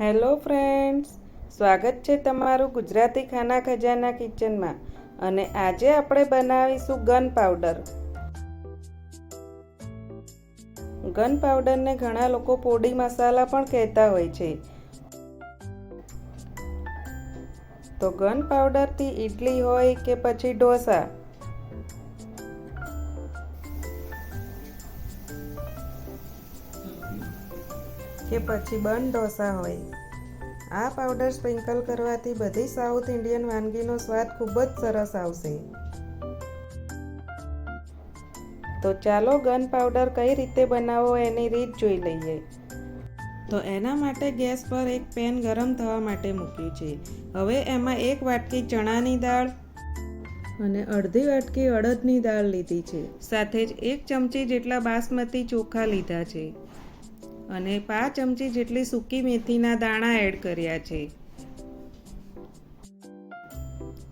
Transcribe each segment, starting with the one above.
Hello friends, સ્વાગત છે તમારું ગુજરાતી ખાના ખજાના કિચનમાં અને આજે આપણે બનાવીશું ગન પાવડર. ગન પાવડરને ઘણા લોકો પોડી મસાલા પણ કહેતા હોય છે. તો ગન પાવડરથી ઇડલી હોય કે પછી ઢોસા કે પછી બન ઢોસા હોય. આ પાવડર સ્પ્રિંકલ કરવાથી બધી સાઉથ ઇન્ડિયન વાનગીનો સ્વાદ ખૂબ જ સરસ આવશે. તો ચાલો ગન પાવડર કઈ રીતે બનાવવો એની રીત જોઈ લઈએ. તો એના માટે ગેસ પર એક પેન ગરમ થવા માટે મૂક્યું છે. હવે એમાં એક વાટકી ચણાની દાળ અને અડધી વાટકી અડદની દાળ લીધી છે. સાથે જ એક ચમચી જેટલા બાસમતી ચોખા લીધા છે. અને પાંચ ચમચી જેટલી સૂકી મેથીના દાણા એડ કર્યા છે.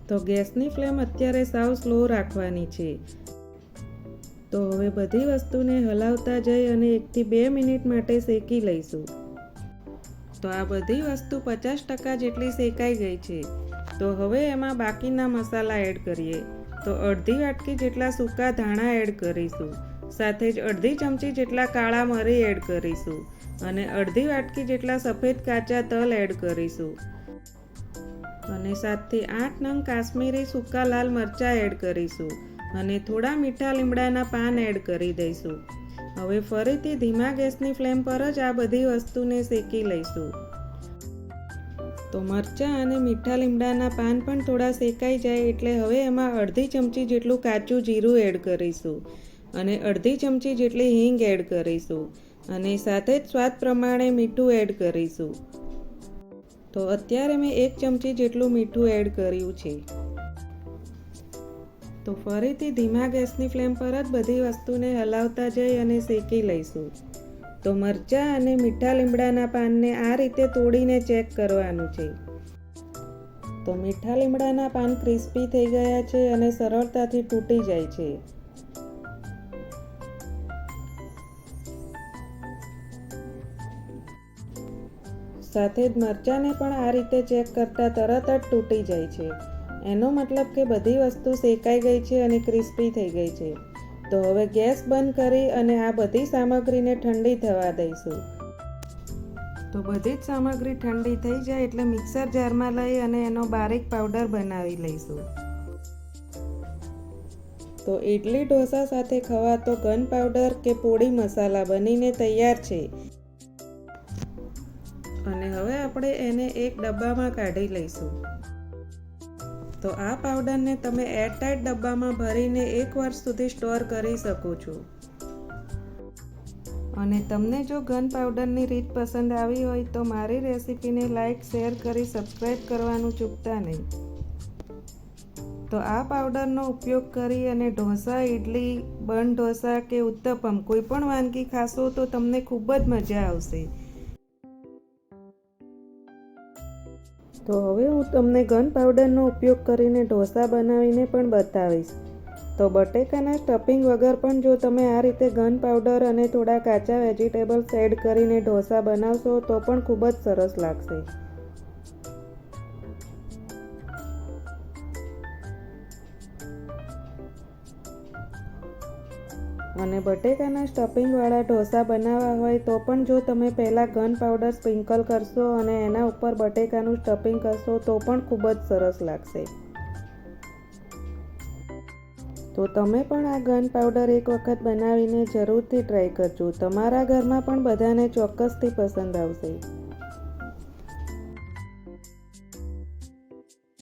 તો ગેસની ફ્લેમ અત્યારે સાવ સ્લો રાખવાની છે. તો હવે બધી વસ્તુને હલાવતા જઈ અને એકથી બે મિનિટ માટે શેકી લઈશું. તો આ બધી વસ્તુ પચાસ ટકા જેટલી શેકાઈ ગઈ છે. તો હવે એમાં બાકીના મસાલા એડ કરીએ. તો અડધી વાટકી જેટલા સૂકા ધાણા એડ કરીશું. સાથે જ અડધી ચમચી જેટલા કાળા મરી એડ કરીશું અને અડધી વાટકી જેટલા સફેદ કાચા તલ એડ કરીશું. અને સાતથી આઠ નંગ કાશ્મીરી સૂકા લાલ મરચાં એડ કરીશું અને થોડા મીઠા લીમડાના પાન એડ કરી દઈશું. હવે ફરીથી ધીમા ગેસની ફ્લેમ પર જ આ બધી વસ્તુને શેકી લઈશું. તો મરચાં અને મીઠા લીમડાના પાન પણ થોડા શેકાઈ જાય એટલે હવે એમાં અડધી ચમચી જેટલું કાચું જીરું એડ કરીશું. અને અડધી ચમચી જેટલી હિંગ એડ કરીશું અને સાથે જ સ્વાદ પ્રમાણે મીઠું એડ કરીશું. તો અત્યારે મેં એક ચમચી જેટલું મીઠું એડ કર્યું છે. તો ફરીથી ધીમા ગેસની ફ્લેમ પર જ બધી વસ્તુને હલાવતા જઈ અને શેકી લઈશું. તો મરચાં અને મીઠા લીમડાના પાનને આ રીતે તોડીને ચેક કરવાનું છે. તો મીઠા લીમડાના પાન ક્રિસ્પી થઈ ગયા છે અને સરળતાથી તૂટી જાય છે. સાથે જ મરચાંને પણ આ રીતે ચેક કરતાં તરત જ તૂટી જાય છે. એનો મતલબ કે બધી વસ્તુ શેકાઈ ગઈ છે અને ક્રિસ્પી થઈ ગઈ છે. તો હવે ગેસ બંધ કરી અને આ બધી સામગ્રીને ઠંડી થવા દઈશું. તો બધી જ સામગ્રી ઠંડી થઈ જાય એટલે મિક્સર જારમાં લઈ અને એનો બારીક પાવડર બનાવી લઈશું. તો ઇડલી ઢોસા સાથે ખવાતો ગન પાવડર કે પોડી મસાલા બનીને તૈયાર છે. અને હવે આપણે એને એક ડબ્બામાં કાઢી લઈશું. તો આ પાવડરને તમે એરટાઈટ ડબ્બામાં ભરીને એક વર્ષ સુધી સ્ટોર કરી શકો છો. અને તમને જો ગન પાવડરની રીત પસંદ આવી હોય તો મારી રેસીપીને લાઈક, શેર કરી સબસ્ક્રાઈબ કરવાનું ચૂકતા નહીં. તો આ પાવડરનો ઉપયોગ કરી અને ઢોસા ઇડલી બન ઢોસા કે ઉત્તપમ કોઈ પણ વાનગી ખાશો તો તમને ખૂબ જ મજા આવશે. તો હવે હું તમને ગન પાવડરનો ઉપયોગ કરીને ઢોસા બનાવીને પણ બતાવીશ. તો બટેકાના સ્ટફિંગ વગર પણ જો તમે આ રીતે ગન પાવડર અને થોડા કાચા વેજીટેબલ્સ એડ કરીને ઢોસા બનાવશો તો પણ ખૂબ જ સરસ લાગશે. અને બટેકાના સ્ટફિંગવાળા ઢોસા બનાવવા હોય તો પણ જો તમે પહેલાં ગન પાવડર સ્પ્રિંકલ કરશો અને એના ઉપર બટેકાનું સ્ટફિંગ કરશો તો પણ ખૂબ જ સરસ લાગશે. તો તમે પણ આ ગન પાવડર એક વખત બનાવીને જરૂરથી ટ્રાય કરજો. તમારા ઘરમાં પણ બધાને ચોક્કસથી પસંદ આવશે.